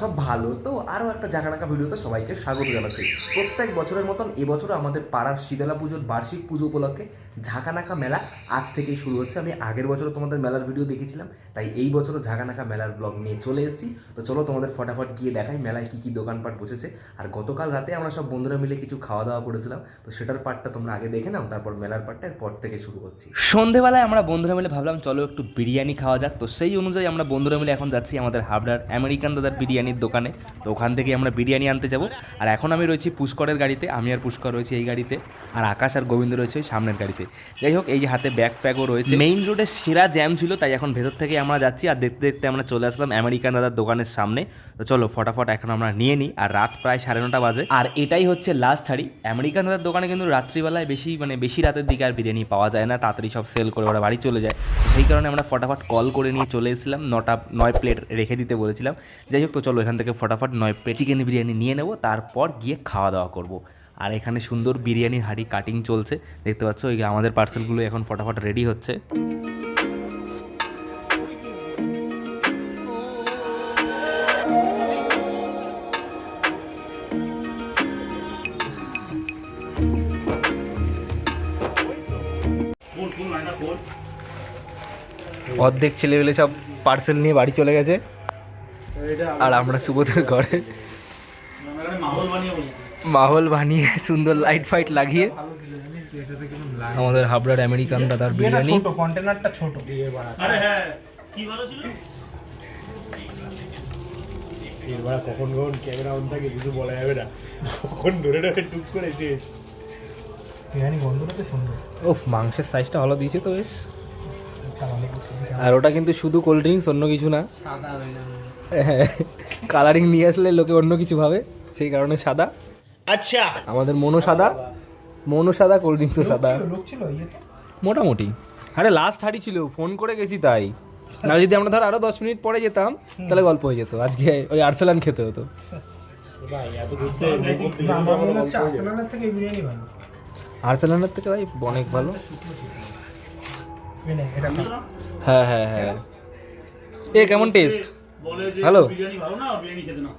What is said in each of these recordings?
সব ভালো। তো আরও একটা জাগানাকা ভিডিওতে সবাইকে স্বাগত জানাচ্ছি। প্রত্যেক বছরের মতন এবছরও আমাদের পাড়ার শীতলা পুজোর বার্ষিক পুজো উপলক্ষে ঝাঁকানাকা মেলা আজ থেকেই শুরু হচ্ছে। আমি আগের বছরও তোমাদের মেলার ভিডিও দেখেছিলাম, তাই এই বছরও ঝাঁকানাকা মেলার ব্লগ নিয়ে চলে এসেছি। তো চলো তোমাদের ফটাফট গিয়ে দেখাই মেলায় কী কী দোকানপাট বসেছে। আর গতকাল রাতে আমরা সব বন্ধুরা মিলে কিছু খাওয়া দাওয়া করেছিলাম। তো সেটার পার্টটা তোমরা আগে দেখে নাও, তারপর মেলার পার্টটা এরপর থেকে শুরু করছি। সন্ধেবেলায় আমরা বন্ধুরা মিলে ভাবলাম, চলো একটু বিরিয়ানি খাওয়া যাক। তো সেই অনুযায়ী আমরা বন্ধুরা মিলে এখন যাচ্ছি আমাদের হাবড়ার আমেরিকান দাদার বিরিয়ানির দোকানে। তো ওখান থেকে আমরা বিরিয়ানি আনতে যাব। আর এখন আমি রয়েছি পুষ্করের গাড়িতে, আমি আর পুষ্কর রয়েছে এই গাড়িতে, আর আকাশ আর গোবিন্দ রয়েছে ওই সামনের গাড়িতে। যাই হোক, এই যে হাতে ব্যাগ প্যাকও রয়েছে। মেইন রোডে সেরা জ্যাম ছিল, তাই এখন ভেতর থেকে আমরা যাচ্ছি। আর দেখতে দেখতে আমরা চলে আসলাম আমেরিকান দাদার দোকানের সামনে। তো চলো, ফটাফট এখন আমরা নিয়ে নিই। আর রাত প্রায় সাড়ে নটা বাজে। আর এটাই হচ্ছে লাস্ট হাড়ি। আমেরিকান দাদার দোকানে কিন্তু রাত্রিবেলায় বেশি মানে বেশি রাতের দিকে আর বিরিয়ানি পাওয়া যায় না। তাড়াতাড়ি সব সেল করে ওরা বাড়ি চলে যায়। সেই কারণে আমরা ফটাফট কল করে নিয়ে চলে এসেছিলাম। নটা, নয় প্লেট রেখে দিতে বলেছিলাম। যাই হোক তো চলো এখান থেকে ফটাফট নয় চিকেন বিরিয়ানি নিয়ে নেব, তারপর গিয়ে খাওয়া দাওয়া করব। আর এখানে সুন্দর বিরিয়ানির হাঁড়ি কাটিং চলছে, দেখতে পাচ্ছ? ওই আমাদের পার্সেলগুলো এখন ফটাফট রেডি হচ্ছে। অর্ধেক ছেলেবেলে সব পার্সেল নিয়ে বাড়ি চলে গেছে। আর আমরা সুবোধের ঘরে মাহল বানিয়ে সুন্দর লাইট ফাইট লাগিয়ে আমাদের হাবড়ার আমেরিকান দাদার বিরিয়ানি। ছোট কন্টেনারটা ছোট। আরে হ্যাঁ কি ভালো ছিল? এবার কখন কখন ক্যামেরা অন থাকে কিছু বলা যাবে না। কখন ধরে ধরে টুক করে শেষ। বিরিয়ানি গন্ধটা তো সুন্দর। ওফ মাংসের সাইজটা ভালো দিয়েছে তো বেশ। আর ওটা কিন্তু শুধু কোল্ড ড্রিঙ্কস অন্য কিছু না। সাদা হয়ে যাবে। কালারিং নিয়ে আসলে লোকে অন্য কিছু ভাবে সেই কারণে সাদা। আচ্ছা। আমাদের মনো সাদা মনো সাদা কোল্ড ড্রিঙ্কসও সাদা। মোটামুটি। আরে লাস্ট হাড়ি ছিল ফোন করে গেছি তাই। না যদি আমরা ধর আরও দশ মিনিট পরে যেতাম তাহলে গল্প হয়ে যেত। আজকে ওই আর্সেলান খেতে হতো। মনে ভালো। আর্সেলানের থেকে ভাই অনেক ভালো। হ্যাঁ হ্যাঁ হ্যাঁ। এ কেমন টেস্ট ভালো না বিরিয়ানি খেতে না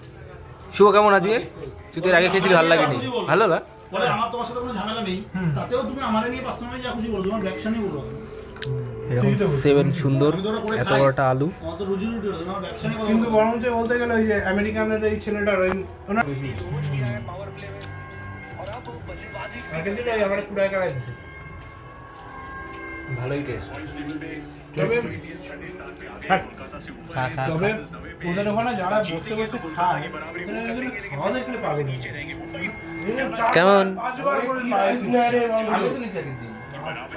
শুভ কেমন আজকে? তুই তোর আগে খেয়েছিলি ভালো লাগেনি। ভালো না? বলে আমার তোমার সাথে কোনো ঝামেলা নেই। তাতেও তুমি আমার নিয়ে পার্সোনালি যা খুশি বলো তোমার ব্যবসা নিয়ে বলো। এরকম সেভেন সুন্দর এত বড়টা আলু। কিন্তু বলতে গেলে ওই যে আমেরিকানের এই ছেলেটার ওই ওনার আগের দিন ওই আমার কুড়ায় কাড়াই ভালোই টেস্ট তবে হ্যাঁ, ওদের ওখানে যারা বসে বসে খায় খাওয়া দেখলে পাবে কেমন? পাঁচবার করে রাইস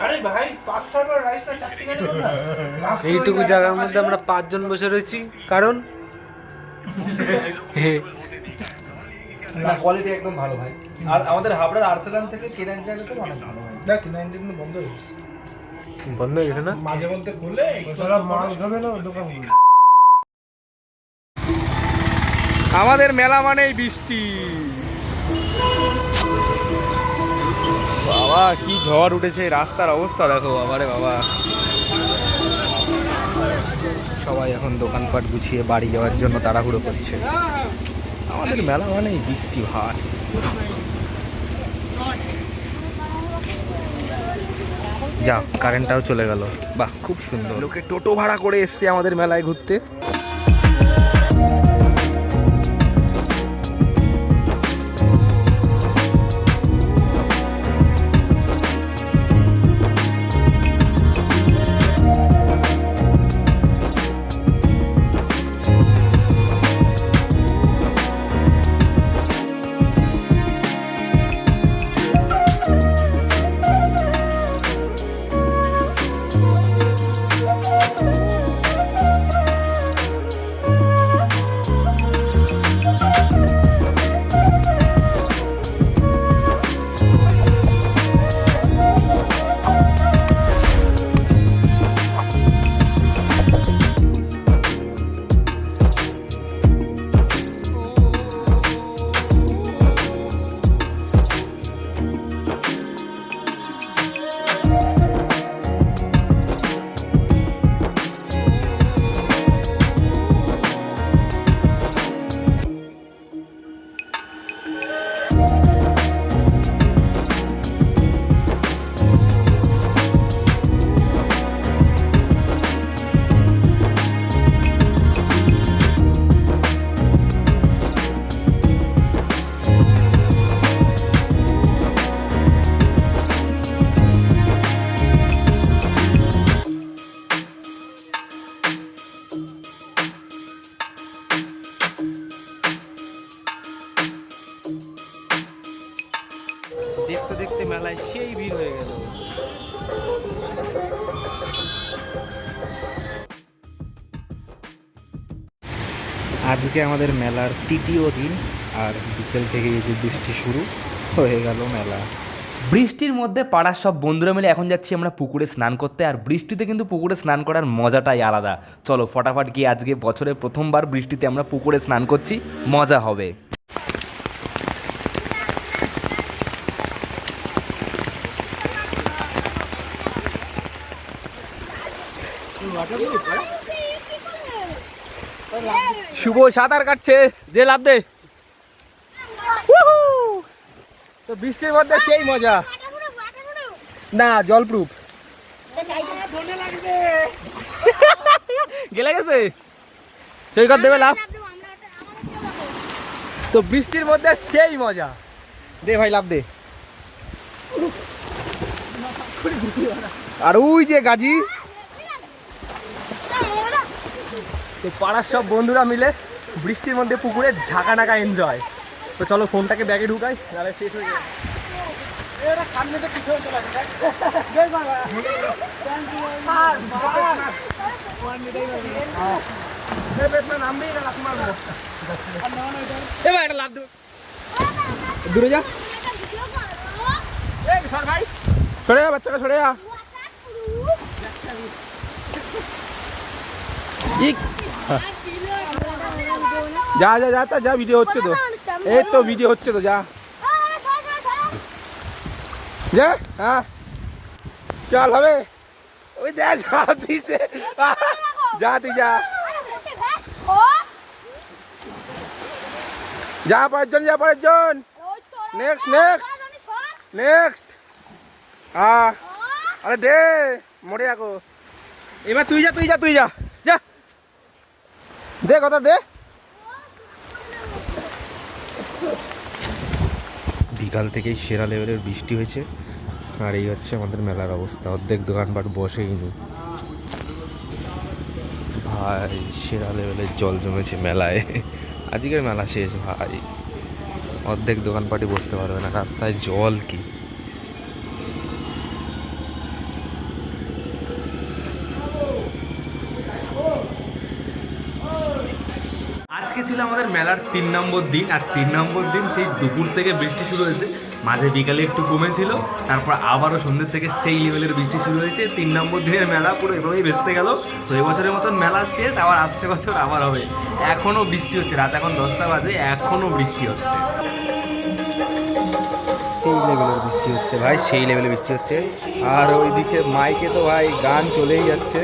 আরে ভাই পাঁচ ছয়বার রাইস না চারটি গাড়ি কথা এইটুকু জায়গার মধ্যে আমরা পাঁচজন বসে রয়েছি। কারণ? না কোয়ালিটি একদম ভালো ভাই। আর আমাদের হাবড়ার আর্সেলান থেকে কেনার জায়গা থেকে অনেক ভালো ভাই। দেখ নাইনটি কিন্তু বন্ধ হয়ে গেছে। বন্ধ হয়ে গেছে না? মাঝে মধ্যে খুলে তারা মাছ ধরে না দোকান আমাদের মেলা মানেই বৃষ্টি। বাবা কি ঝড় উঠেছে রাস্তার অবস্থা দেখো বাবারে বাবা। সবাই এখন দোকানপাট গুছিয়ে বাড়ি যাওয়ার জন্য তাড়াহুড়ো করছে। আমাদের মেলা মানেই বৃষ্টি ভাই যা কারেন্টটাও চলে গেল। বাহ, খুব সুন্দর। লোকে টোটো ভাড়া করে এসছে আমাদের মেলায় ঘুরতে। আজকে আমাদের মেলার তৃতীয় দিন আর বিকেল থেকে এই যে বৃষ্টি শুরু হয়ে গেল মেলা। বৃষ্টির মধ্যে পাড়ার সব বন্ধুরা মিলে এখন যাচ্ছি আমরা পুকুরে স্নান করতে আর বৃষ্টিতে কিন্তু পুকুরে স্নান করার মজাটাই আলাদা। চলো ফটাফট গিয়ে আজকে বছরে প্রথমবার বৃষ্টিতে আমরা পুকুরে স্নান করছি মজা হবে। শুভ সাঁতার কাটছে, যে লাভ দে তো বৃষ্টির মধ্যে সেই মজা। না জল প্রুফ গেলে গেছে? সৈকত দেবে লাভ। তো বৃষ্টির মধ্যে সেই মজা। দে ভাই, লাভ দে। আর ওই যে গাজি। তো পাড়ার সব বন্ধুরা মিলে বৃষ্টির মধ্যে পুকুরে ঝাঁকা নাকা এনজয় তো চলো ফোনটাকে ব্যাগে ঢুকাই তাহলে শেষ হয়ে যাবে। এবার এটা দূরে যা। সরে যা বাচ্চাটা সরে যা। যা যা যা, তা, যা ভিডিও হচ্ছে তো। এই তো ভিডিও হচ্ছে তো, যা। যা হ্যাঁ চল হবে। ওই দেখ, যা দিছে। যা, তুই যা। যা পরের জন যা পরের জন নেক্সট next. নেক্সট হ্যাঁ আরে দে, মরে যাকো এবার তুই যা তুই যা তুই যা। দে কথা দে। বিকাল থেকেই সেরা লেভেলের বৃষ্টি হয়েছে। আর এই হচ্ছে আমাদের মেলার অবস্থা। অর্ধেক দোকানপাট বসেই নি ভাই, সেরা লেভেলের জল জমেছে মেলায়। আজকের মেলা শেষ, ভাই। অর্ধেক দোকানপাটই বসতে পারবে না। রাস্তায় জল কি আজকে ছিল আমাদের মেলার তিন নম্বর দিন, আর তিন নম্বর দিন সেই দুপুর থেকে বৃষ্টি শুরু হয়েছে। মাঝে বিকালে একটু কমেছিল, তারপর আবারও সন্ধ্যের থেকে সেই লেভেলের বৃষ্টি শুরু হয়েছে। তিন নম্বর দিনের মেলা পুরো এভাবেই ভেসতে গেল। তো এবছরের মতন মেলা শেষ, আবার আসছে বছর, আবার হবে। এখনও বৃষ্টি হচ্ছে, রাত এখন দশটা বাজে এখনও বৃষ্টি হচ্ছে। সেই লেভেলের বৃষ্টি হচ্ছে ভাই, সেই লেভেলের বৃষ্টি হচ্ছে। আর ওইদিকে মাইকে তো ভাই গান চলেই যাচ্ছে।